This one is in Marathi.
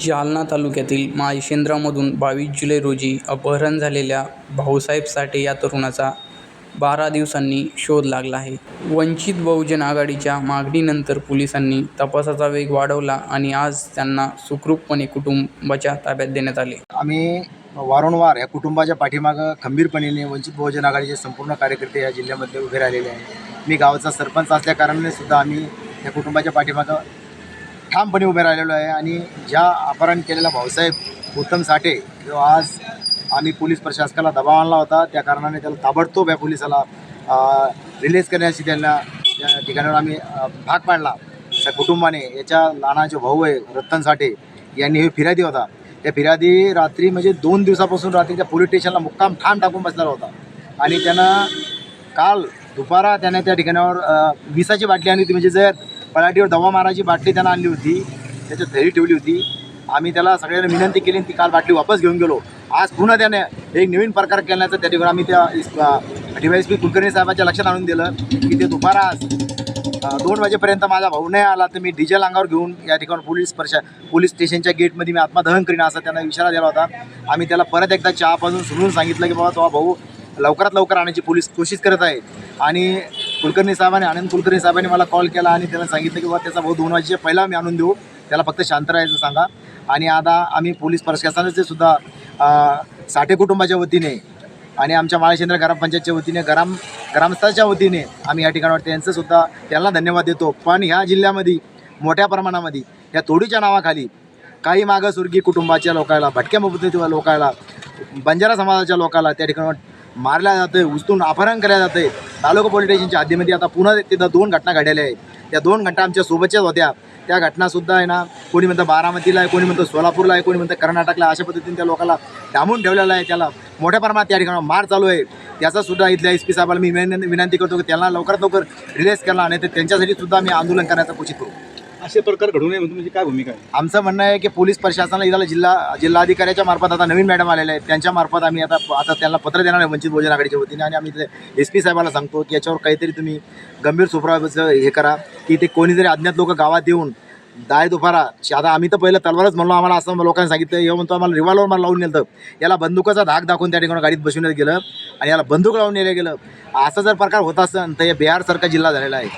जालना तालुक्यातील माळशेंद्रामधून बावीस जुलै रोजी अपहरण झालेल्या भाऊसाहेब साठे या तरुणाचा बारा दिवसांनी शोध लागला आहे. वंचित बहुजन आघाडीच्या मागणीनंतर पोलिसांनी तपासाचा वेग वाढवला आणि आज त्यांना सुखरूपपणे कुटुंबाच्या ताब्यात देण्यात आले. आम्ही वारंवार या कुटुंबाच्या पाठीमागं खंबीरपणेने वंचित बहुजन आघाडीचे संपूर्ण कार्यकर्ते या जिल्ह्यामध्ये उभे राहिलेले आहे मी गावाचा सरपंच असल्याकारणाने सुद्धा आम्ही या कुटुंबाच्या पाठीमागं ठामपणे उभे राहिलेलो आहे आणि ज्या अपहरण केलेला भाऊसाहेब उत्तम साठे जो आज आम्ही पोलीस प्रशासकाला दबाव आणला होता त्या कारणाने त्याला ताबडतोब या पोलिसाला रिलीज करण्याची त्यांना त्या ठिकाणावर आम्ही भाग पाडला. त्या कुटुंबाने याच्या लहानाचे भाऊ आहे रतन साठे यांनी हे फिर्यादी होता. त्या फिर्यादी रात्री म्हणजे दोन दिवसापासून रात्री त्या पोलीस स्टेशनला मुक्काम ठाम टाकून बसलेला होता. आणि त्यानं काल दुपारा त्याने त्या ठिकाणावर विसाची बाटली आणली होती म्हणजे जर पलाटीवर दवा मारायची बाटली त्यानं आणली होती. त्याच्यात धरी ठेवली होती. आम्ही त्याला सगळ्यांना विनंती केली आणि ती काल बाटली वापस घेऊन गेलो. आज पुन्हा त्याने एक नवीन प्रकार केल्याचं त्या ठिकाणी आम्ही त्या डी पी कुलकर्णी साहेबांच्या लक्षात आणून दिलं की ते दुपारा आज दोन वाजेपर्यंत माझा भाऊ नाही आला तर मी डिझेल अंगावर घेऊन या ठिकाणी पोलीस प्रशा पोलीस स्टेशनच्या गेटमध्ये मी आत्मदहन करीन असा त्यांना इशारा दिला होता. आम्ही त्याला परत एकदा चहापासून पाजून सांगितलं की बाबा तो भाऊ लवकरात लवकर आणण्याची पोलीस कोशिश करत आहे. आणि कुलकर्णी साहेबांनी आनंद कुलकर्णी साहेबांनी मला कॉल केला आणि त्याला सांगितलं की बाबा त्याचा भाऊ दोन वाजेच्या पहिला आम्ही आणून देऊ. त्याला फक्त शांत राहायचं सांगा. आणि आता आम्ही पोलीस प्रशासनाचे सुद्धा साठे कुटुंबाच्या वतीने आणि आमच्या माळशेंद्र ग्रामपंचायतच्या वतीने ग्राम ग्रामस्थाच्या वतीने आम्ही या ठिकाणावर त्यांचं सुद्धा त्यांना धन्यवाद देतो. पण ह्या जिल्ह्यामध्ये मोठ्या प्रमाणामध्ये या तोडीच्या नावाखाली काही मागासवर्गीय कुटुंबाच्या लोकांना भटक्या मुबतीच्या लोकांना बंजारा समाजाच्या लोकांना त्या ठिकाणी मारल्या जातं उचलून अपहरण केल्या जाते तालुका पोलीस स्टेशनच्या हद्दीमध्ये आता पुन्हा तिथं दोन घटना घडलेल्या आहेत. त्या दोन घटना आमच्या सोबतच्याच होत्या. त्या घटनासुद्धा आहे ना कोणी म्हणतं बारामतीला आहे कोणी म्हणतं सोलापूरला आहे कोणी म्हणतं कर्नाटकला अशा पद्धतीने त्या लोकांना डांबून ठेवलेलं आहे त्याला. मोठ्या प्रमाणात त्या ठिकाणी मार चालू आहे. त्याचासुद्धा इथल्या एस पी साहेबाला मी विनंती विनंती करतो की त्यांना लवकरात लवकर रिलीज केला नाही तर त्यांच्यासाठी सुद्धा मी आंदोलन करण्याचा कोशिश करू. असे प्रकार घडू नये म्हणून तुमची काय भूमिका आहे? आमचं म्हणणं आहे की पोलीस प्रशासनाला इथला जिल्हा जिल्हाधिकाऱ्याच्या मार्फत आता नवीन मॅडम आलेल्या आहेत. त्यांच्या मार्फत आम्ही आता आता त्यांना पत्र देणार आहे वंचित बहुजन आघाडीच्या वतीने. आणि आम्ही एस पी साहेबाला सांगतो की याच्यावर काहीतरी तुम्ही गंभीर सुप्राचं हे करा की ते कोणीतरी अज्ञात लोक गावात येऊन दाय दुपारा आता आम्ही तर पहिलं तलवारच म्हणलो आम्हाला असं लोकांनी सांगितलं हे म्हणतो आम्हाला रिव्हॉल्वर मला लावून नेलं याला बंदुकाचा धाक दाखवून त्या ठिकाणी गाडीत बसवण्यात गेलं आणि याला बंदूक लावून नेलं गेलं. असा जर प्रकार होत असेल तर हे बिहारसारखा जिल्हा झालेला आहे.